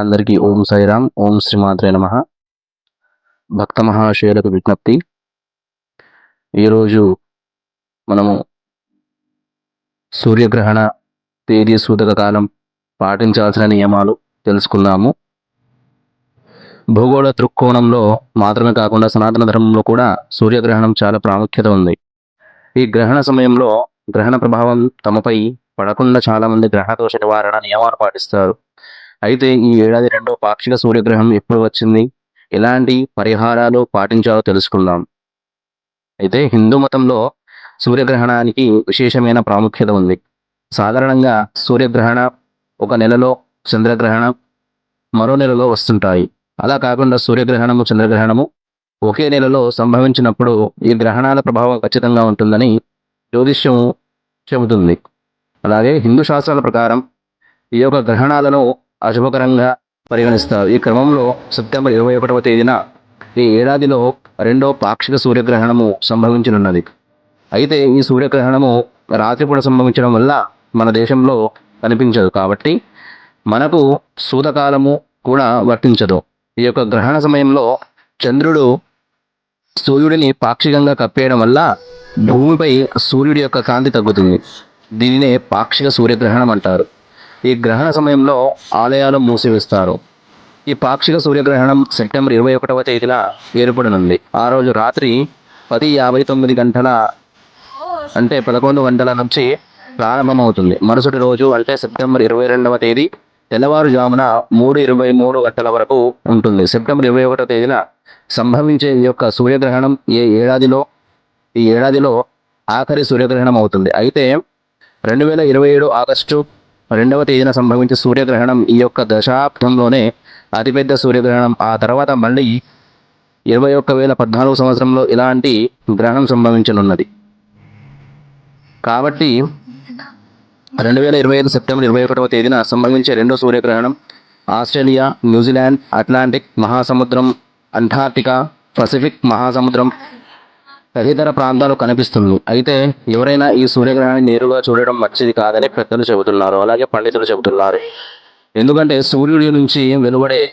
అందరికీ ఓం సాయిరామ్ ఓం శ్రీమాత్రే నమ. భక్త మహాశయులకు విజ్ఞప్తి. ఈరోజు మనము సూర్యగ్రహణ తేదీ సూతక కాలం పాటించాల్సిన నియమాలు తెలుసుకుందాము భూగోళ దృక్కోణంలో మాత్రమే కాకుండా సనాతన ధర్మంలో కూడా సూర్యగ్రహణం చాలా ప్రాముఖ్యత ఉంది. ఈ గ్రహణ సమయంలో గ్రహణ ప్రభావం తమపై పడకుండా చాలా మంది నివారణ నియమాలు పాటిస్తారు. అయితే ఈ ఏడాది రెండో పాక్షిక సూర్యగ్రహణం ఎప్పుడు వచ్చింది? ఎలాంటి పరిహారాలు పాటించాలో తెలుసుకుందాం. అయితే హిందూ మతంలో సూర్యగ్రహణానికి విశేషమైన ప్రాముఖ్యత ఉంది. సాధారణంగా సూర్యగ్రహణ ఒక నెలలో చంద్రగ్రహణం మరో నెలలో వస్తుంటాయి. అలా కాకుండా సూర్యగ్రహణము చంద్రగ్రహణము ఒకే నెలలో సంభవించినప్పుడు ఈ గ్రహణాల ప్రభావం ఖచ్చితంగా ఉంటుందని జ్యోతిష్యం చెబుతుంది. అలాగే హిందూ శాస్త్రాల ప్రకారం ఈ యొక్క గ్రహణాలను అశుభకరంగా పరిగణిస్తారు ఈ క్రమంలో సెప్టెంబర్ ఇరవై ఒకటవ తేదీన ఈ ఏడాదిలో రెండో పాక్షిక సూర్యగ్రహణము సంభవించనున్నది. అయితే ఈ సూర్యగ్రహణము రాత్రిపూట సంభవించడం వల్ల మన దేశంలో కనిపించదు. కాబట్టి మనకు సూదకాలము కూడా వర్తించదు. ఈ యొక్క గ్రహణ సమయంలో చంద్రుడు సూర్యుడిని పాక్షికంగా కప్పేయడం వల్ల భూమిపై సూర్యుడి యొక్క కాంతి తగ్గుతుంది. దీనినే పాక్షిక సూర్యగ్రహణం అంటారు. ఈ గ్రహణ సమయంలో ఆలయాలు మూసివేస్తారు. ఈ పాక్షిక సూర్యగ్రహణం సెప్టెంబర్ ఇరవై ఒకటవ తేదీన ఏర్పడనుంది. ఆ రోజు రాత్రి పది యాభై తొమ్మిది గంటల అంటే పదకొండు గంటల నుంచి ప్రారంభమవుతుంది. మరుసటి రోజు అంటే సెప్టెంబర్ ఇరవై రెండవ తేదీ తెల్లవారుజామున మూడు ఇరవై మూడు గంటల వరకు ఉంటుంది. సెప్టెంబర్ ఇరవై ఒకటో తేదీన సంభవించే ఈ యొక్క సూర్యగ్రహణం ఏ ఏడాదిలో ఈ ఏడాదిలో ఆఖరి సూర్యగ్రహణం అవుతుంది. అయితే రెండు వేల ఇరవై ఏడు ఆగస్టు రెండవ తేదీన సంభవించే సూర్యగ్రహణం ఈ యొక్క దశాబ్దంలోనే అతిపెద్ద సూర్యగ్రహణం. ఆ తర్వాత మళ్ళీ ఇరవై ఒక్క వేల పద్నాలుగు సంవత్సరంలో ఇలాంటి గ్రహణం సంభవించనున్నది. కాబట్టి రెండు వేల ఇరవై ఐదు సెప్టెంబర్ ఇరవై ఒకటవ తేదీన సంభవించే రెండో సూర్యగ్రహణం ఆస్ట్రేలియా న్యూజిలాండ్ అట్లాంటిక్ మహాసముద్రం అంటార్టికా పసిఫిక్ మహాసముద్రం తదితర ప్రాంతాలు కనిపిస్తుంది అయితే ఎవరైనా ఈ సూర్యగ్రహణాన్ని నేరుగా చూడడం మంచిది కాదని పెద్దలు చెబుతున్నారు. అలాగే పండితులు చెబుతున్నారు. ఎందుకంటే సూర్యుడి నుంచి వెలువడే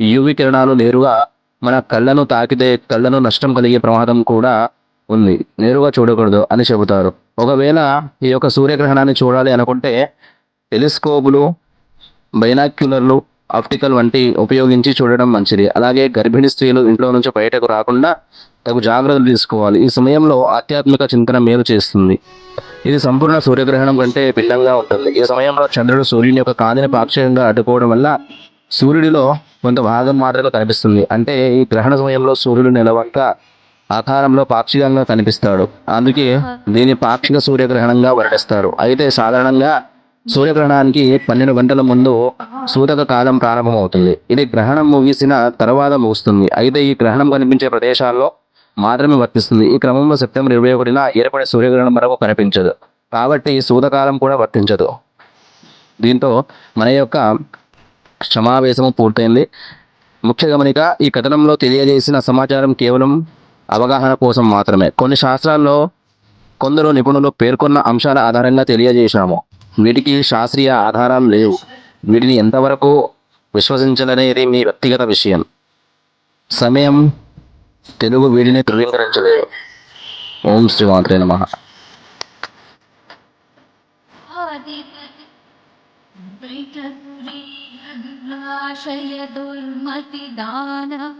యువి కిరణాలు నేరుగా మన కళ్ళను తాకితే కళ్ళను నష్టం కలిగే ప్రమాదం కూడా ఉంది. నేరుగా చూడకూడదు అని చెబుతారు. ఒకవేళ ఈ యొక్క సూర్యగ్రహణాన్ని చూడాలి అనుకుంటే టెలిస్కోపులు బైనాక్యులర్లు ఆప్టికల్ వంటి ఉపయోగించి చూడడం మంచిది. అలాగే గర్భిణీ స్త్రీలు ఇంట్లో నుంచి బయటకు రాకుండా తగు జాగ్రత్తలు తీసుకోవాలి. ఈ సమయంలో ఆధ్యాత్మిక చింతన మేలు చేస్తుంది. ఇది సంపూర్ణ సూర్యగ్రహణం కంటే భిన్నంగా ఉంటుంది. ఈ సమయంలో చంద్రుడు సూర్యుని యొక్క కాంతిని పాక్షికంగా అడ్డుకోవడం వల్ల సూర్యుడిలో కొంత భాగం మాత్రమే కనిపిస్తుంది. అంటే ఈ గ్రహణ సమయంలో సూర్యుడు నిలవక ఆకారంలో పాక్షికంగా కనిపిస్తాడు. అందుకే దీన్ని పాక్షిక సూర్యగ్రహణంగా వర్ణిస్తారు. అయితే సాధారణంగా సూర్యగ్రహణానికి పన్నెండు గంటల ముందు సూతక కాలం ప్రారంభమవుతుంది. ఇది గ్రహణం ముగిసిన తర్వాత ముగుస్తుంది. అయితే ఈ గ్రహణం కనిపించే ప్రదేశాల్లో మాత్రమే వర్తిస్తుంది. ఈ క్రమంలో సెప్టెంబర్ ఇరవై ఒకటిన ఏర్పడే సూర్యగ్రహణం వరకు కనిపించదు. కాబట్టి సూతకాలం కూడా వర్తించదు. దీంతో మన యొక్క సమావేశము పూర్తయింది. ముఖ్య గమనిక ఈ కథనంలో తెలియజేసిన సమాచారం కేవలం అవగాహన కోసం మాత్రమే. కొన్ని శాస్త్రాల్లో కొందరు నిపుణులు పేర్కొన్న అంశాల ఆధారంగా తెలియజేశాము వీటికి శాస్త్రీయ ఆధారాలు లేవు. వీటిని ఎంతవరకు విశ్వసించాలనేది మీ వ్యక్తిగత విషయం. సమయం తెలుగు వీడిని ధృవీకరించలేదు. ఓం శ్రీ మాత్రే నమ. ఆశయ దుర్మతిదాన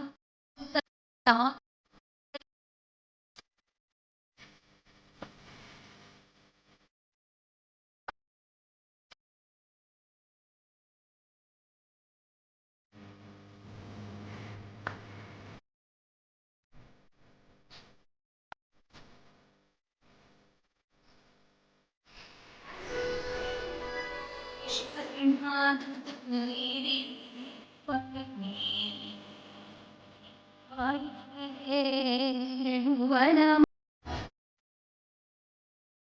മാധുരീ